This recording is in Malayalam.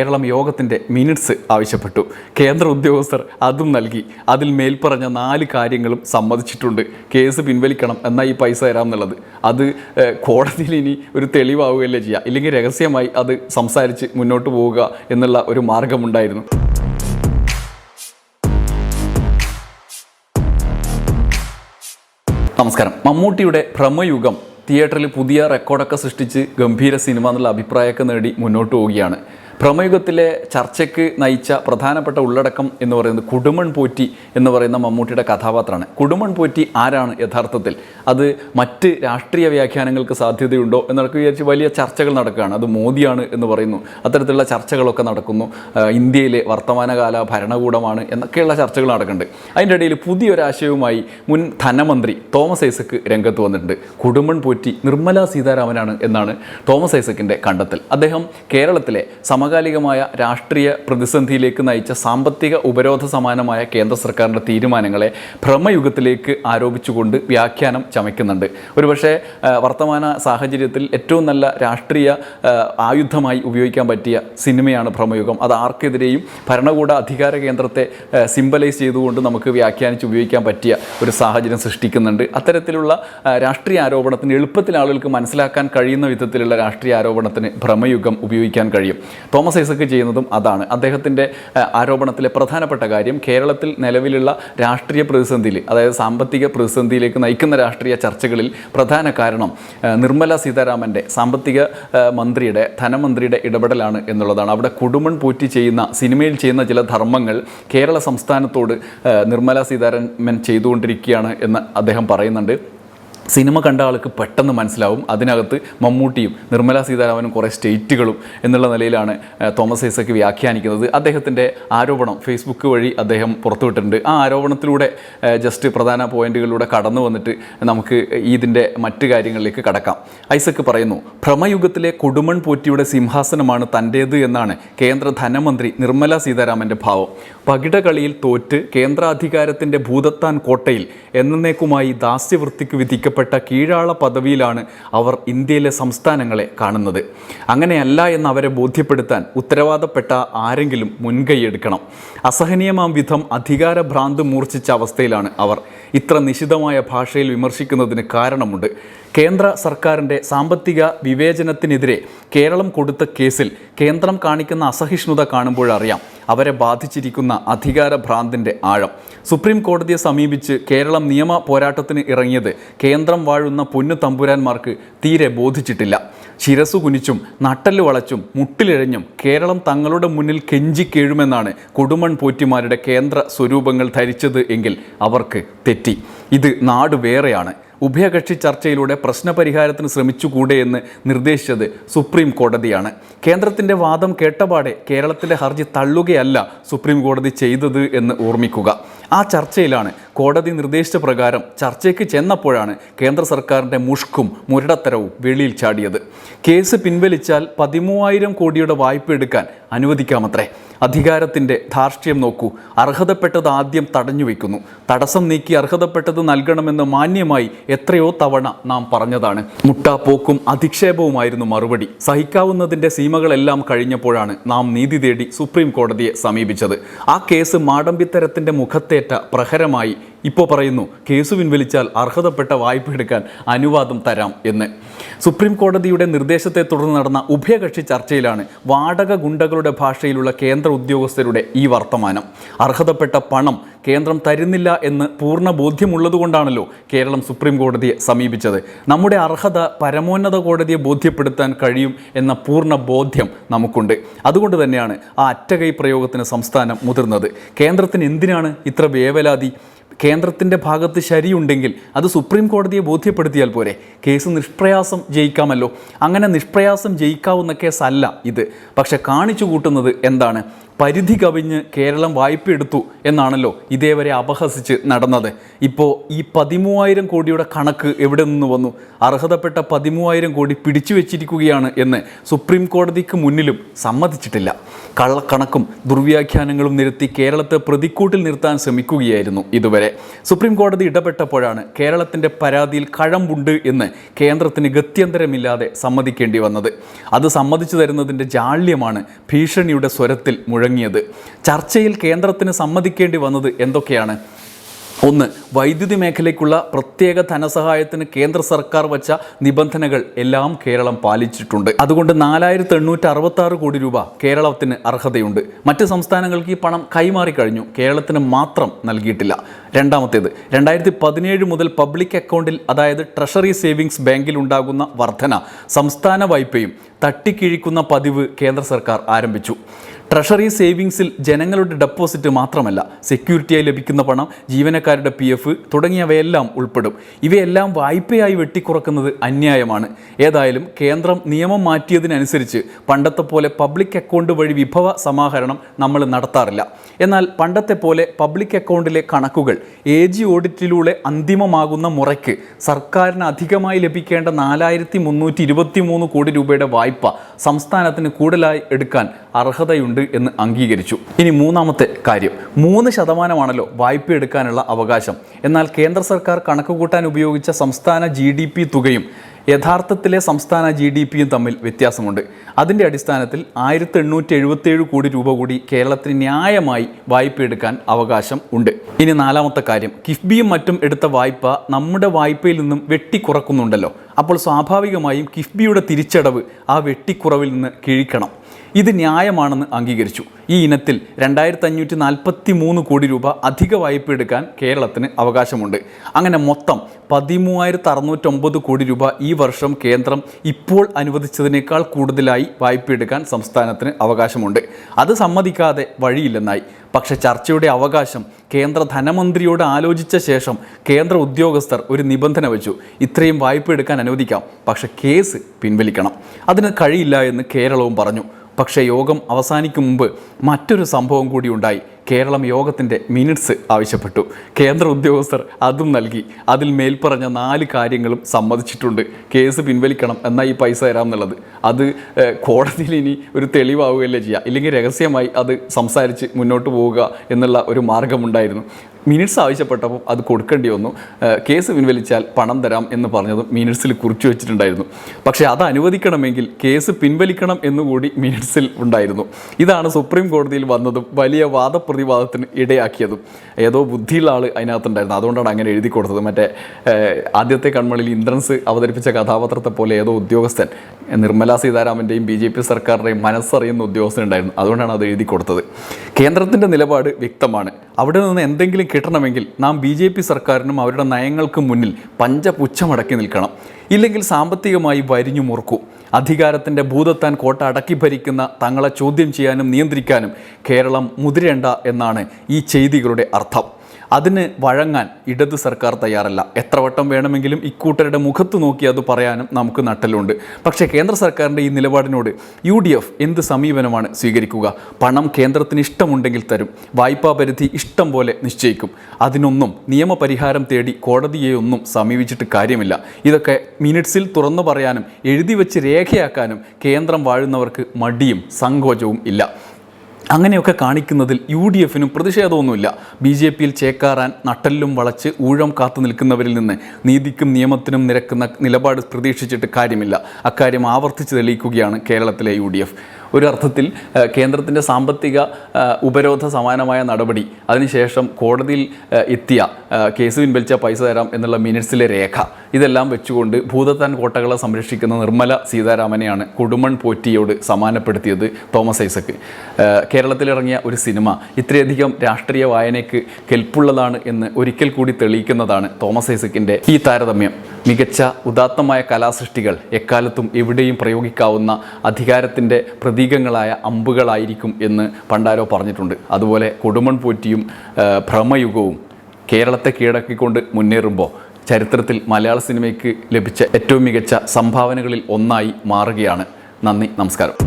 കേരളം യോഗത്തിന്റെ മിനിറ്റ്സ് ആവശ്യപ്പെട്ടു. കേന്ദ്ര ഉദ്യോഗസ്ഥർ അതും നൽകി. അതിൽ മേൽപ്പറഞ്ഞ നാല് കാര്യങ്ങളും സമ്മതിച്ചിട്ടുണ്ട്. കേസ് പിൻവലിക്കണം എന്നാൽ ഈ പൈസ തരാം എന്നുള്ളത് അത് കോടതിയിൽ ഇനി ഒരു തെളിവാവുകയല്ലേ ചെയ്യുക ഇല്ലെങ്കിൽ രഹസ്യമായി അത് സംസാരിച്ച് മുന്നോട്ട് പോവുക എന്നുള്ള ഒരു മാർഗമുണ്ടായിരുന്നു. നമസ്കാരം. മമ്മൂട്ടിയുടെ ഭ്രമയുഗം തിയേറ്ററിൽ പുതിയ റെക്കോർഡൊക്കെ സൃഷ്ടിച്ച് ഗംഭീര സിനിമ എന്നുള്ള അഭിപ്രായമൊക്കെ നേടി മുന്നോട്ട് പോവുകയാണ്. ഭ്രമയുഗത്തിലെ ചർച്ചയ്ക്ക് നയിച്ച പ്രധാനപ്പെട്ട ഉള്ളടക്കം എന്ന് പറയുന്നത് കുടുമൺ പോറ്റി എന്ന് പറയുന്ന മമ്മൂട്ടിയുടെ കഥാപാത്രമാണ്. കുടുമൺ പോറ്റി ആരാണ് യഥാർത്ഥത്തിൽ? അത് മറ്റ് രാഷ്ട്രീയ വ്യാഖ്യാനങ്ങൾക്ക് സാധ്യതയുണ്ടോ എന്നൊക്കെ വിചാരിച്ച് വലിയ ചർച്ചകൾ നടക്കുകയാണ്. അത് മോദിയാണ് എന്ന് പറയുന്നു. അത്തരത്തിലുള്ള ചർച്ചകളൊക്കെ നടക്കുന്നു. ഇന്ത്യയിലെ വർത്തമാനകാല ഭരണകൂടമാണ് എന്നൊക്കെയുള്ള ചർച്ചകൾ നടക്കുന്നുണ്ട്. അതിന്റെ ഇടയിൽ പുതിയൊരാശയവുമായി മുൻ ധനമന്ത്രി തോമസ് ഐസക്ക് രംഗത്ത് വന്നിട്ടുണ്ട്. കുടുമൺ പോറ്റി നിർമ്മല സീതാരാമനാണ് എന്നാണ് തോമസ് ഐസക്കിന്റെ കണ്ടെത്തൽ. അദ്ദേഹം കേരളത്തിലെ സമകാലികമായ രാഷ്ട്രീയ പ്രതിസന്ധിയിലേക്ക് നയിച്ച സാമ്പത്തിക ഉപരോധ സമാനമായ കേന്ദ്ര സർക്കാരിന്റെ തീരുമാനങ്ങളെ ഭ്രമയുഗത്തിലേക്ക് ആരോപിച്ചുകൊണ്ട് വ്യാഖ്യാനം ചമയ്ക്കുന്നുണ്ട്. ഒരുപക്ഷെ വർത്തമാന സാഹചര്യത്തിൽ ഏറ്റവും നല്ല രാഷ്ട്രീയ ആയുധമായി ഉപയോഗിക്കാൻ പറ്റിയ സിനിമയാണ് ഭ്രമയുഗം. അത് ആർക്കെതിരെയും ഭരണകൂട അധികാര കേന്ദ്രത്തെ സിംബലൈസ് ചെയ്തുകൊണ്ട് നമുക്ക് വ്യാഖ്യാനിച്ച് ഉപയോഗിക്കാൻ പറ്റിയ ഒരു സാഹചര്യം സൃഷ്ടിക്കുന്നുണ്ട്. അത്തരത്തിലുള്ള രാഷ്ട്രീയ ആരോപണത്തിന് എളുപ്പത്തിൽ ആളുകൾക്ക് മനസ്സിലാക്കാൻ കഴിയുന്ന വിധത്തിലുള്ള രാഷ്ട്രീയ ആരോപണത്തിന് ഭ്രമയുഗം ഉപയോഗിക്കാൻ കഴിയും. തോമസ് ഐസക്ക് ചെയ്യുന്നതും അതാണ്. അദ്ദേഹത്തിന്റെ ആരോപണത്തിലെ പ്രധാനപ്പെട്ട കാര്യം കേരളത്തിൽ നിലവിലുള്ള രാഷ്ട്രീയ പ്രതിസന്ധിയിൽ അതായത് സാമ്പത്തിക പ്രതിസന്ധിയിലേക്ക് നയിക്കുന്ന രാഷ്ട്രീയ ചർച്ചകളിൽ പ്രധാന കാരണം നിർമ്മല സീതാരാമന്റെ സാമ്പത്തിക മന്ത്രിയുടെ ധനമന്ത്രിയുടെ ഇടപെടലാണ് എന്നുള്ളതാണ്. അവിടെ കുടുമൺ പൂറ്റി ചെയ്യുന്ന സിനിമയിൽ ചെയ്യുന്ന ചില ധർമ്മങ്ങൾ കേരള സംസ്ഥാനത്തോട് നിർമ്മല സീതാരാമൻ ചെയ്തുകൊണ്ടിരിക്കുകയാണ് എന്ന് അദ്ദേഹം പറയുന്നുണ്ട്. സിനിമ കണ്ട ആൾക്ക് പെട്ടെന്ന് മനസ്സിലാവും. അതിനകത്ത് മമ്മൂട്ടിയും നിർമ്മല സീതാരാമനും കുറേ സ്റ്റേറ്റുകളും എന്നുള്ള നിലയിലാണ് തോമസ് ഐസക്ക് വ്യാഖ്യാനിക്കുന്നത്. അദ്ദേഹത്തിന്റെ ആരോപണം ഫേസ്ബുക്ക് വഴി അദ്ദേഹം പുറത്തുവിട്ടിട്ടുണ്ട്. ആ ആരോപണത്തിലൂടെ ജസ്റ്റ് പ്രധാന പോയിന്റുകളിലൂടെ കടന്നു വന്നിട്ട് നമുക്ക് ഇതിന്റെ മറ്റു കാര്യങ്ങളിലേക്ക് കടക്കാം. ഐസക്ക് പറയുന്നു ഭ്രമയുഗത്തിലെ കൊടുമൺ പോറ്റിയുടെ സിംഹാസനമാണ് തന്റേത് എന്നാണ് കേന്ദ്ര ധനമന്ത്രി നിർമ്മല സീതാരാമന്റെ ഭാവം. പകിടകളിയിൽ തോറ്റ് കേന്ദ്രാധികാരത്തിന്റെ ഭൂതത്താൻ കോട്ടയിൽ എന്നേക്കുമായി ദാസ്യവൃത്തിക്ക് വിധിക്കപ്പെട്ട കീഴാള പദവിയിലാണ് അവർ ഇന്ത്യയിലെ സംസ്ഥാനങ്ങളെ കാണുന്നത്. അങ്ങനെയല്ല എന്ന് അവരെ ബോധ്യപ്പെടുത്താൻ ഉത്തരവാദപ്പെട്ട ആരെങ്കിലും മുൻകൈയെടുക്കണം അസഹനീയമാം വിധം അധികാരഭ്രാന്ത് മൂർച്ഛിച്ച അവസ്ഥയിലാണ് അവർ. ഇത്ര നിശിതമായ ഭാഷയിൽ വിമർശിക്കുന്നതിന് കാരണമുണ്ട്. കേന്ദ്ര സർക്കാരിന്റെ സാമ്പത്തിക വിവേചനത്തിനെതിരെ കേരളം കൊടുത്ത കേസിൽ കേന്ദ്രം കാണിക്കുന്ന അസഹിഷ്ണുത കാണുമ്പോഴറിയാം. അവരെ ബാധിച്ചിരിക്കുന്ന അധികാര ഭ്രാന്തിന്റെ ആഴം. സുപ്രീം കോടതിയെ സമീപിച്ച് കേരളം നിയമ പോരാട്ടത്തിന് ഇറങ്ങിയത് കേന്ദ്രം വാഴുന്ന പൊന്നു തമ്പുരാന്മാർക്ക് തീരെ ബോധിച്ചിട്ടില്ല. ശിരസു കുനിച്ചും നട്ടൽ വളച്ചും മുട്ടിലിഴഞ്ഞും കേരളം തങ്ങളുടെ മുന്നിൽ കെഞ്ചിക്കേഴുമെന്നാണ് കൊടുമൺ പോറ്റിമാരുടെ കേന്ദ്ര സ്വരൂപങ്ങൾ ധരിച്ചത് എങ്കിൽ അവർക്ക് തെറ്റി. ഇത് നാട് വേറെയാണ്. ഉഭയകക്ഷി ചർച്ചയിലൂടെ പ്രശ്നപരിഹാരത്തിന് ശ്രമിച്ചുകൂടെ എന്ന് നിർദ്ദേശിച്ചത് സുപ്രീം കോടതിയാണ്. കേന്ദ്രത്തിന്റെ വാദം കേട്ടപാടെ കേരളത്തിലെ ഹർജി തള്ളുകയല്ല സുപ്രീം കോടതി ചെയ്തത് എന്ന് ഓർമ്മിക്കുക. ആ ചർച്ചയിലാണ് കോടതി നിർദ്ദേശിച്ച പ്രകാരം ചർച്ചയ്ക്ക് ചെന്നപ്പോഴാണ് കേന്ദ്ര സർക്കാരിന്റെ മുഷ്കും മുരടത്തരവും വെളിയിൽ ചാടിയത്. കേസ് പിൻവലിച്ചാൽ പതിമൂവായിരം കോടിയുടെ വായ്പ എടുക്കാൻ അനുവദിക്കാമത്രേ. അധികാരത്തിന്റെ ധാർഷ്ട്യം നോക്കൂ. അർഹതപ്പെട്ടത് ആദ്യം തടഞ്ഞു വയ്ക്കുന്നു തടസ്സം നീക്കി അർഹതപ്പെട്ടത് നൽകണമെന്ന് മാന്യമായി എത്രയോ തവണ നാം പറഞ്ഞതാണ്. മുട്ടാപ്പോക്കും അധിക്ഷേപവുമായിരുന്നു മറുപടി. സഹിക്കാവുന്നതിന്റെ സീമകളെല്ലാം കഴിഞ്ഞപ്പോഴാണ് നാം നീതി തേടി സുപ്രീം കോടതിയെ സമീപിച്ചത്. ആ കേസ് മാടമ്പിത്തരത്തിന്റെ മുഖത്തേറ്റ പ്രഹരമായി ഇപ്പോൾ പറയുന്നു കേസ് പിൻവലിച്ചാൽ അർഹതപ്പെട്ട വായ്പ എടുക്കാൻ അനുവാദം തരാം എന്ന്. സുപ്രീം കോടതിയുടെ നിർദ്ദേശത്തെ തുടർന്ന് നടന്ന ഉഭയകക്ഷി ചർച്ചയിലാണ് വാടക ഗുണ്ടകളുടെ ഭാഷയിലുള്ള കേന്ദ്ര ഉദ്യോഗസ്ഥരുടെ ഈ വർത്തമാനം. അർഹതപ്പെട്ട പണം കേന്ദ്രം തരുന്നില്ല എന്ന് പൂർണ ബോധ്യമുള്ളതുകൊണ്ടാണല്ലോ കേരളം സുപ്രീം കോടതിയെ സമീപിച്ചത്. നമ്മുടെ അർഹത പരമോന്നത കോടതിയെ ബോധ്യപ്പെടുത്താൻ കഴിയും എന്ന പൂർണ ബോധ്യം നമുക്കുണ്ട്. അതുകൊണ്ട് തന്നെയാണ് ആ അറ്റകൈ പ്രയോഗത്തിന് സംസ്ഥാനം മുതിർന്നത്. കേന്ദ്രത്തിന് എന്തിനാണ് ഇത്ര വേവലാതി? കേന്ദ്രത്തിന്റെ ഭാഗത്ത് ശരിയുണ്ടെങ്കിൽ അത് സുപ്രീം കോടതിയെ ബോധ്യപ്പെടുത്തിയാൽ പോരെ. കേസ് നിഷ്പ്രയാസം ജയിക്കാമല്ലോ. അങ്ങനെ നിഷ്പ്രയാസം ജയിക്കാവുന്ന കേസല്ല ഇത്. പക്ഷെ കാണിച്ചു കൂട്ടുന്നത് എന്താണ്? പരിധി കവിഞ്ഞ് കേരളം വായ്പ എടുത്തു എന്നാണല്ലോ ഇതേവരെ അപഹസിച്ച് നടന്നത്. ഇപ്പോൾ ഈ പതിമൂവായിരം കോടിയുടെ കണക്ക് എവിടെ നിന്ന് വന്നു? അർഹതപ്പെട്ട പതിമൂവായിരം കോടി പിടിച്ചു വെച്ചിരിക്കുകയാണ് എന്ന് സുപ്രീം കോടതിക്ക് മുന്നിലും സമ്മതിച്ചിട്ടില്ല. കള്ളക്കണക്കും ദുർവ്യാഖ്യാനങ്ങളും നിരത്തി കേരളത്തെ പ്രതിക്കൂട്ടിൽ നിർത്താൻ ശ്രമിക്കുകയായിരുന്നു ഇതുവരെ. സുപ്രീം കോടതി ഇടപെട്ടപ്പോഴാണ് കേരളത്തിന്റെ പരാതിയിൽ കഴമ്പുണ്ട് എന്ന് കേന്ദ്രത്തിന് ഗത്യന്തരമില്ലാതെ സമ്മതിക്കേണ്ടി വന്നത്. അത് സമ്മതിച്ചു തരുന്നതിന്റെ ജാള്യമാണ് ഭീഷണിയുടെ സ്വരത്തിൽ മുഴങ്ങിയത്. ചർച്ചയിൽ കേന്ദ്രത്തിന് സമ്മതിക്കേണ്ടി വന്നത് എന്തൊക്കെയാണ്? ഒന്ന് വൈദ്യുതി മേഖലയ്ക്കുള്ള പ്രത്യേക ധനസഹായത്തിന് കേന്ദ്ര സർക്കാർ വച്ച നിബന്ധനകൾ എല്ലാം കേരളം പാലിച്ചിട്ടുണ്ട്. അതുകൊണ്ട് നാലായിരത്തി എണ്ണൂറ്റി അറുപത്തി ആറ് കോടി രൂപ കേരളത്തിന് അർഹതയുണ്ട്. മറ്റ് സംസ്ഥാനങ്ങൾക്ക് ഈ പണം കൈമാറി കഴിഞ്ഞു. കേരളത്തിന് മാത്രം നൽകിയിട്ടില്ല. രണ്ടാമത്തേത് രണ്ടായിരത്തി പതിനേഴ് മുതൽ പബ്ലിക് അക്കൗണ്ടിൽ അതായത് ട്രഷറി സേവിങ്സ് ബാങ്കിൽ ഉണ്ടാകുന്ന വർധന സംസ്ഥാന വായ്പയും തട്ടിക്കിഴിക്കുന്ന പതിവ് കേന്ദ്ര സർക്കാർ ആരംഭിച്ചു. ട്രഷറി സേവിങ്സിൽ ജനങ്ങളുടെ ഡെപ്പോസിറ്റ് മാത്രമല്ല സെക്യൂരിറ്റിയായി ലഭിക്കുന്ന പണം ജീവനക്കാരുടെ പി എഫ് തുടങ്ങിയവയെല്ലാം ഉൾപ്പെടും. ഇവയെല്ലാം വായ്പയായി വെട്ടിക്കുറക്കുന്നത് അന്യായമാണ്. ഏതായാലും കേന്ദ്രം നിയമം മാറ്റിയതിനനുസരിച്ച് പണ്ടത്തെ പോലെ പബ്ലിക് അക്കൗണ്ട് വഴി വിഭവ സമാഹരണം നമ്മൾ നടത്താറില്ല. എന്നാൽ പണ്ടത്തെ പോലെ പബ്ലിക് അക്കൗണ്ടിലെ കണക്കുകൾ എ ജി ഓഡിറ്റിലൂടെ അന്തിമമാകുന്ന മുറയ്ക്ക് സർക്കാരിന് അധികമായി ലഭിക്കേണ്ട നാലായിരത്തി കോടി രൂപയുടെ വായ്പ സംസ്ഥാനത്തിന് കൂടുതലായി എടുക്കാൻ അർഹതയുണ്ട്. എന്ന് അംഗീകരിച്ചു. ഇനി മൂന്നാമത്തെ കാര്യം. മൂന്ന് ശതമാനമാണല്ലോ വായ്പ എടുക്കാനുള്ള അവകാശം. എന്നാൽ കേന്ദ്ര സർക്കാർ കണക്കുകൂട്ടാൻ ഉപയോഗിച്ച സംസ്ഥാന ജി തുകയും യഥാർത്ഥത്തിലെ സംസ്ഥാന ജി ഡി പിയും തമ്മിൽ വ്യത്യാസമുണ്ട്. അതിന്റെ അടിസ്ഥാനത്തിൽ ആയിരത്തി എണ്ണൂറ്റി എഴുപത്തേഴ് കോടി രൂപ കൂടി കേരളത്തിന് ന്യായമായി വായ്പ എടുക്കാൻ അവകാശം ഉണ്ട്. ഇനി നാലാമത്തെ കാര്യം. കിഫ്ബിയും മറ്റും എടുത്ത വായ്പ നമ്മുടെ വായ്പയിൽ നിന്നും വെട്ടിക്കുറക്കുന്നുണ്ടല്ലോ. അപ്പോൾ സ്വാഭാവികമായും കിഫ്ബിയുടെ തിരിച്ചടവ് ആ വെട്ടിക്കുറവിൽ നിന്ന് കിഴിക്കണം. ഇത് ന്യായമാണെന്ന് അംഗീകരിച്ചു. ഈ ഇനത്തിൽ രണ്ടായിരത്തി അഞ്ഞൂറ്റി നാൽപ്പത്തി മൂന്ന് കോടി രൂപ അധിക വായ്പ എടുക്കാൻ കേരളത്തിന് അവകാശമുണ്ട്. അങ്ങനെ മൊത്തം പതിമൂവായിരത്തി അറുന്നൂറ്റൊമ്പത് കോടി രൂപ ഈ വർഷം കേന്ദ്രം ഇപ്പോൾ അനുവദിച്ചതിനേക്കാൾ കൂടുതലായി വായ്പ എടുക്കാൻ സംസ്ഥാനത്തിന് അവകാശമുണ്ട്. അത് സമ്മതിക്കാതെ വഴിയില്ലെന്നായി. പക്ഷേ ചർച്ചയുടെ അവകാശം കേന്ദ്ര ധനമന്ത്രിയോട് ആലോചിച്ച ശേഷം കേന്ദ്ര ഉദ്യോഗസ്ഥർ ഒരു നിബന്ധന വെച്ചു. ഇത്രയും വായ്പ എടുക്കാൻ അനുവദിക്കാം. പക്ഷേ കേസ് പിൻവലിക്കണം. അതിന് കഴിയില്ല എന്ന് കേരളവും പറഞ്ഞു. പക്ഷേ യോഗം അവസാനിക്കും മുമ്പ് മറ്റൊരു സംഭവം കൂടി ഉണ്ടായി. കേരളം യോഗത്തിന്റെ മിനിറ്റ്സ് ആവശ്യപ്പെട്ടു. കേന്ദ്ര ഉദ്യോഗസ്ഥർ അതും നൽകി. അതിൽ മേൽപ്പറഞ്ഞ നാല് കാര്യങ്ങളും സമ്മതിച്ചിട്ടുണ്ട്. കേസ് പിൻവലിക്കണം എന്നാൽ ഈ പൈസ തരാം എന്നുള്ളത് അത് കോടതിയിൽ ഇനി ഒരു തെളിവാവുകയല്ലേ ചെയ്യുക ഇല്ലെങ്കിൽ രഹസ്യമായി അത് സംസാരിച്ച് മുന്നോട്ട് പോവുക എന്നുള്ള ഒരു മാർഗമുണ്ടായിരുന്നു. മിനിറ്റ്സ് ആവശ്യപ്പെട്ടപ്പോൾ അത് കൊടുക്കേണ്ടി വന്നു. കേസ് പിൻവലിച്ചാൽ പണം തരാം എന്ന് പറഞ്ഞതും മിനിറ്റ്സിൽ കുറിച്ചു വെച്ചിട്ടുണ്ടായിരുന്നു. പക്ഷേ അത് അനുവദിക്കണമെങ്കിൽ കേസ് പിൻവലിക്കണം എന്നുകൂടി മിനിറ്റ്സിൽ ഉണ്ടായിരുന്നു. ഇതാണ് സുപ്രീം കോടതിയിൽ വന്നതും വലിയ വാദപ്രതിവാദത്തിന് ഇടയാക്കിയതും. ഏതോ ബുദ്ധിയുള്ള ആൾ അതിനകത്തുണ്ടായിരുന്നു. അതുകൊണ്ടാണ് അങ്ങനെ എഴുതി കൊടുത്തത്. മറ്റേ ആദ്യത്തെ കൺമണിയിൽ ഇന്ദ്രൻസ് അവതരിപ്പിച്ച കഥാപാത്രത്തെ പോലെ ഏതോ ഉദ്യോഗസ്ഥൻ നിർമ്മലാ സീതാരാമന്റെയും ബി ജെ പി സർക്കാരിന്റെയും മനസ്സറിയുന്ന ഉദ്യോഗസ്ഥൻ ഉണ്ടായിരുന്നു അതുകൊണ്ടാണ് അത് എഴുതി കൊടുത്തത്. കേന്ദ്രത്തിന്റെ നിലപാട് വ്യക്തമാണ്. അവിടെ നിന്ന് എന്തെങ്കിലും കിട്ടണമെങ്കിൽ നാം ബി ജെ പി സർക്കാരിനും അവരുടെ നയങ്ങൾക്കും മുന്നിൽ പഞ്ചപുച്ഛമടക്കി നിൽക്കണം. ഇല്ലെങ്കിൽ സാമ്പത്തികമായി വരിഞ്ഞു മുറുക്കും. അധികാരത്തിന്റെ ഭൂതത്താൻ കോട്ട അടക്കി ഭരിക്കുന്ന തങ്ങളെ ചോദ്യം ചെയ്യാനും നിയന്ത്രിക്കാനും കേരളം മുതിരേണ്ട എന്നാണ് ഈ ചെയ്തികളുടെ അർത്ഥം. അതിന് വഴങ്ങാൻ ഇടത് സർക്കാർ തയ്യാറല്ല. എത്ര വട്ടം വേണമെങ്കിലും ഇക്കൂട്ടരുടെ മുഖത്ത് നോക്കി അത് പറയാനും നമുക്ക് നട്ടലുണ്ട് പക്ഷേ കേന്ദ്ര സർക്കാരിന്റെ ഈ നിലപാടിനോട് യു ഡി എഫ് എന്ത് സമീപനമാണ് സ്വീകരിക്കുക? പണം കേന്ദ്രത്തിന് ഇഷ്ടമുണ്ടെങ്കിൽ തരും. വായ്പാ പരിധി ഇഷ്ടം പോലെ നിശ്ചയിക്കും. അതിനൊന്നും നിയമപരിഹാരം തേടി കോടതിയെയൊന്നും സമീപിച്ചിട്ട് കാര്യമില്ല. ഇതൊക്കെ മിനിറ്റ്സിൽ തുറന്നു പറയാനും എഴുതി വെച്ച് രേഖയാക്കാനും കേന്ദ്രം വാഴുന്നവർക്ക് മടിയും സങ്കോചവും ഇല്ല. അങ്ങനെയൊക്കെ കാണിക്കുന്നതിൽ യു ഡി എഫിനും പ്രതിഷേധമൊന്നുമില്ല. ബി ജെ പിയിൽ ചേക്കാറാൻ നട്ടലിലും വളച്ച് ഊഴം കാത്തു നിൽക്കുന്നവരിൽ നിന്ന് നീതിക്കും നിയമത്തിനും നിരക്കുന്ന നിലപാട് പ്രതീക്ഷിച്ചിട്ട് കാര്യമില്ല. അക്കാര്യം ആവർത്തിച്ച് തെളിയിക്കുകയാണ് കേരളത്തിലെ യു ഡി എഫ് ഒരു കേന്ദ്രത്തിന്റെ സാമ്പത്തിക ഉപരോധ സമാനമായ നടപടി അതിനുശേഷം കോടതിയിൽ എത്തിയ കേസ് പിൻവലിച്ച പൈസ തരാം എന്നുള്ള മിനിറ്റ്സിലെ രേഖ. ഇതെല്ലാം വെച്ചുകൊണ്ട് ഭൂതത്താൻ കോട്ടകളെ സംരക്ഷിക്കുന്ന നിർമ്മല സീതാരാമനെയാണ് കൊടുമൺ പോറ്റിയോട് സമാനപ്പെടുത്തിയത് തോമസ് ഐസക്ക്. കേരളത്തിലിറങ്ങിയ ഒരു സിനിമ ഇത്രയധികം രാഷ്ട്രീയ വായനയ്ക്ക് കെൽപ്പുള്ളതാണ് എന്ന് ഒരിക്കൽ കൂടി തെളിയിക്കുന്നതാണ് തോമസ് ഐസക്കിന്റെ ഈ താരതമ്യം. മികച്ച ഉദാത്തമായ കലാസൃഷ്ടികൾ എക്കാലത്തും എവിടെയും പ്രയോഗിക്കാവുന്ന അധികാരത്തിന്റെ പ്രതീകങ്ങളായ അമ്പുകളായിരിക്കും എന്ന് പണ്ടാരോ പറഞ്ഞിട്ടുണ്ട്. അതുപോലെ കൊടുമൺ പോറ്റിയും ഭ്രമയുഗവും കേരളത്തെ കീഴടക്കിക്കൊണ്ട് മുന്നേറുമ്പോൾ ചരിത്രത്തിൽ മലയാള സിനിമയ്ക്ക് ലഭിച്ച ഏറ്റവും മികച്ച സംഭാവനകളിൽ ഒന്നായി മാറുകയാണ്. നന്ദി നമസ്കാരം.